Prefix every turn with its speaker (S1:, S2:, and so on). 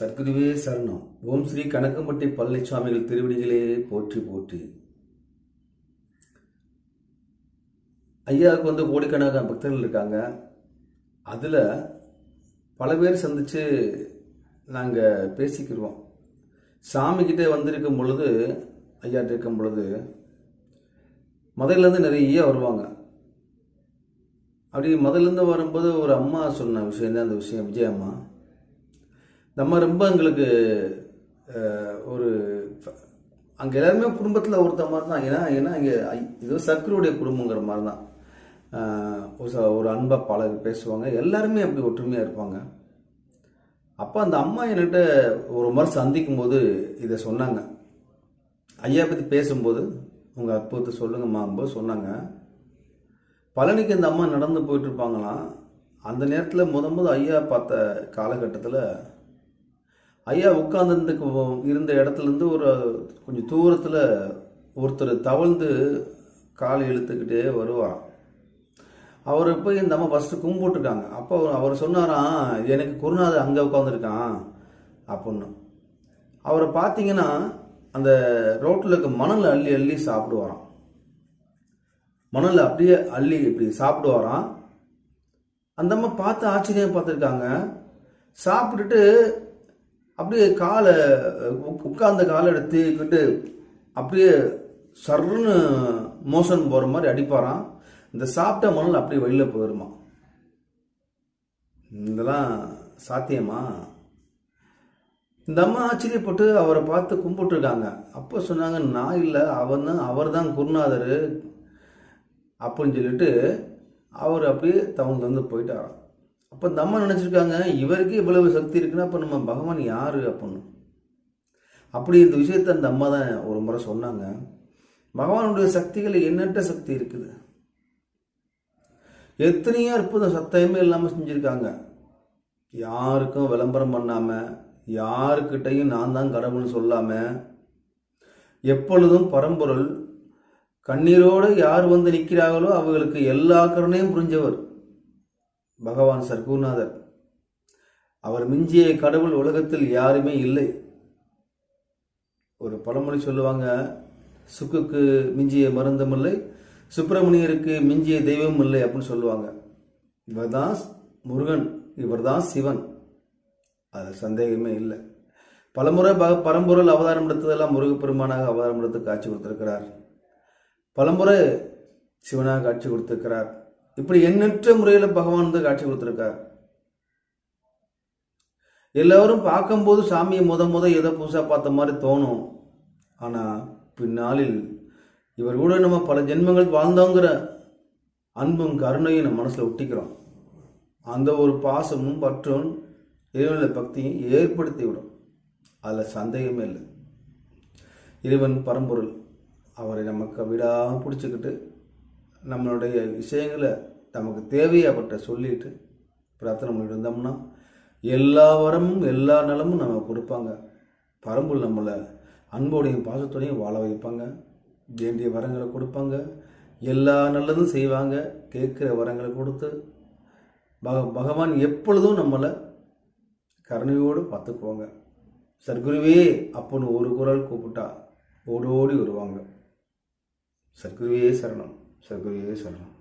S1: சர்க்குருவே சரணம். ஓம் ஸ்ரீ கணக்கம்பட்டி பழனிசாமிகள் திருவடிகளே போற்றி போற்றி. ஐயாவுக்கு வந்து கோடிக்கணக்கான பக்தர்கள் இருக்காங்க. அதில் பல பேர் சந்தித்து நாங்கள் பேசிக்கிடுவோம் சாமிக்கிட்டே வந்திருக்கும் பொழுது ஐயாட்ட இருக்கும் பொழுது முதல்லேருந்து நிறைய வருவாங்க. அப்படி முதல்லேருந்து வரும்போது ஒரு அம்மா சொன்ன விஷயம் தான் அந்த விஷயம் விஜய் அம்மா? நம்ம ரொம்ப எங்களுக்கு ஒரு அங்கே எல்லாருமே குடும்பத்தில் ஒருத்த மாதிரி தான் ஏன்னா ஏன்னா இங்கே இது சர்க்கருடைய குடும்பங்கிற மாதிரி தான் ஒரு ச- ஒரு அன்பாக பழக பேசுவாங்க. எல்லாருமே அப்படி ஒற்றுமையாக இருப்பாங்க. அப்போ அந்த அம்மா என்கிட்ட ஒரு முறை சந்திக்கும் போது இதை சொன்னாங்க. ஐயா பற்றி பேசும்போது உங்கள் அற்புதத்தை சொல்லுங்கம்மாங்கும்போது சொன்னாங்க. பழனிக்கு இந்த அம்மா நடந்து போயிட்டு இருப்பாங்களாம். அந்த நேரத்தில் முத முத ஐயா பார்த்த காலகட்டத்தில் ஐயா உட்கார்ந்துருக்கு இருந்த இடத்துலேருந்து ஒரு கொஞ்சம் தூரத்தில் ஒருத்தர் தவழ்ந்து காலை இழுத்துக்கிட்டே வருவாராம் அவர் போய் இந்த அம்மா ஃபஸ்ட்டு கும்பிட்டுருக்காங்க. அப்போ அவர் சொன்னாராம் எனக்கு குருநாதர் அங்கே உட்காந்துருக்கான் அப்புடின்னு. அவரை பார்த்தீங்கன்னா அந்த ரோட்டில் இருக்க மணல் அள்ளி அள்ளி சாப்பிடுவாராம். மணல் அப்படியே அள்ளி இப்படி சாப்பிடுவாராம். அந்த அம்மா பார்த்து ஆச்சரியம் பார்த்துருக்காங்க சாப்பிட்டுட்டு அப்படியே காலை உட்கார்ந்த காலை எடுத்துக்கிட்டு அப்படியே சர்ன்னு மோஷன் போகிற மாதிரி அடிப்பாராம். இந்த சாப்பிட்ட மணல் அப்படியே வெளியில் போயிருமா? இதெல்லாம் சாத்தியமா? இந்த அம்மா ஆச்சரியப்பட்டு அவரை பார்த்து கும்பிட்டுருக்காங்க. அப்போ சொன்னாங்க நான் இல்லை அவன் தான் அவர் தான் குருநாதர். அப்படின்னு சொல்லிட்டு அவர் அப்படியே தவங்க வந்து போயிட்டாராம். அப்போ இந்த அம்மா நினச்சிருக்காங்க இவருக்கு இவ்வளவு சக்தி இருக்குன்னா அப்போ நம்ம பகவான் யார் அப்படின்னு? அப்படி இந்த விஷயத்தை அந்த அம்மா தான் ஒரு முறை சொன்னாங்க. பகவானுடைய சக்திகள் எண்ணற்ற சக்தி இருக்குது? எத்தனையோ அற்புதம் சத்தியமே இல்லாமல் செஞ்சுருக்காங்க. யாருக்கும் விளம்பரம் பண்ணாமல் யாருக்கிட்டையும் நான் தான் கடவுள்னு சொல்லாமல் எப்பொழுதும் பரம்பொருள் கண்ணீரோடு யார் வந்து நிற்கிறார்களோ அவர்களுக்கு எல்லா கருணையும் புரிஞ்சவர். பகவான் சர்க்குநாதர். அவர் மிஞ்சிய கடவுள் உலகத்தில் யாருமே இல்லை. ஒரு பழமொழி சொல்லுவாங்க சுக்குக்கு மிஞ்சிய மருந்தும் இல்லை சுப்பிரமணியருக்கு மிஞ்சிய தெய்வம் இல்லை அப்படின்னு சொல்லுவாங்க. இவர்தான் முருகன் இவர்தான் சிவன். அது சந்தேகமே இல்லை. பலமுறை ப பரம்பொருள் அவதாரம் எடுத்ததெல்லாம் முருகப்பெருமானாக அவதாரம் எடுத்து காட்சி கொடுத்திருக்கிறார். பலமுறை சிவனாக காட்சி கொடுத்திருக்கிறார். இப்படி எண்ணற்ற முறையில் பகவான் வந்து காட்சி கொடுத்துருக்கார். எல்லாரும் பார்க்கும்போது சாமியை முத முத எதை புதுசாக பார்த்த மாதிரி தோணும். ஆனால் பின்னாளில் இவர் கூட நம்ம பல ஜென்மங்கள் வாழ்ந்தோங்கிற அன்பும் கருணையும் நம்ம மனசில் ஒட்டிக்கிறோம். அந்த ஒரு பாசமும் பற்றும் இறைவன பக்தியும் ஏற்படுத்தி விடும் அதில் சந்தேகமே இல்லை. இறைவன் பரம்பொருள். அவரை நமக்கு விடாமல் பிடிச்சிக்கிட்டு நம்மளுடைய விஷயங்களை நமக்கு தேவையாப்பட்ட சொல்லிட்டு பிரார்த்தனை பண்ணிட்டு இருந்தோம்னா எல்லா வரமும் எல்லா நலமும் நம்ம கொடுப்பாங்க. பரம்பொருள் நம்மளை அன்போடையும் பாசத்தோடையும் வாழ வைப்பாங்க. வேண்டிய வரங்களை கொடுப்பாங்க. எல்லா நல்லதும் செய்வாங்க. கேட்குற வரங்களை கொடுத்து பக பகவான் எப்பொழுதும் நம்மளை கருணையோடு பார்த்துக்குவாங்க. சர்க்குருவே அப்போன்னு ஒரு குரல் கூப்பிட்டா ஓடோடி வருவாங்க. சர்க்குருவே சரணம். சர்க்குருவே சரணம்